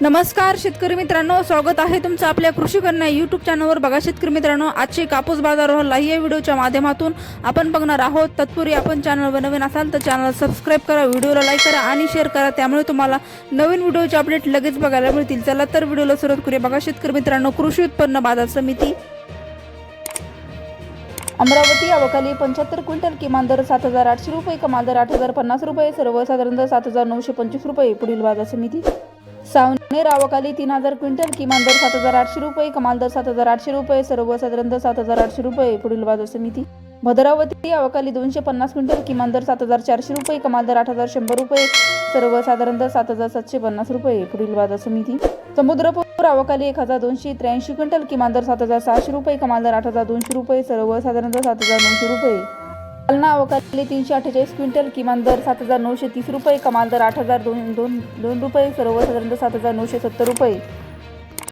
नमस्कार शेतकरी मित्रांनो. स्वागत आहे तुमचं आपल्या कृषी कन्या यूट्यूब चॅनलवर बघा शेतकरी मित्रांनो आजचे कापूस बाजार लाईव्ह या व्हिडिओच्या माध्यमातून आपण बघणार आहोत. तत्पूर्वी आपण चॅनलवर नवीन असाल तर चॅनल सबस्क्राईब करा व्हिडिओला लाईक करा आणि शेअर करा. त्यामुळे तुम्हाला नवीन व्हिडिओचे अपडेट लगेच बघायला मिळतील. चला तर व्हिडिओला सुरुवात करूया. बघा शेतकरी मित्रांनो कृषी उत्पन्न बाजार समिती. अमरावती अवकाली पंच्याहत्तर क्विंटल किमान दर सात हजार आठशे रुपये कमाल दर आठ हजार पन्नास रुपये सर्वसाधारण दर सात हजार नऊशे पंचवीस रुपये पुढील बाजार समिती. सावने अवकाली तीन हजार क्विंटल किमान दर सात हजार आठशे रुपये कमाल दर सात हजार आठशे रुपये सर्वसाधारण दर सात हजार आठशे रुपये पुढील बाजार समिती. भद्रावती अवकाली दोनशे पन्नास क्विंटल किमान दर सात हजार चारशे रुपये कमाल दर आठ हजार शंभर रुपये सर्वसाधारण दर सात हजार सातशे पन्नास रुपये पुढील बाजार समिती. समुद्रपूर अवकाली एक हजार दोनशे त्र्याऐंशी क्विंटल किमान दर सात हजार सहाशे रुपये कमाल दर आठ हजार दोनशे रुपये सर्वसाधारण दर सात हजार दोनशे रुपये जालना अवकाली तीनशे अठ्ठेचाळीस क्विंटल किमान दर सात हजार नऊशे तीस रुपये कमाल दर आठ हजार दोन दोन दोन रुपये सर्वसाधारण दर सात हजार नऊशे सत्तर रुपये.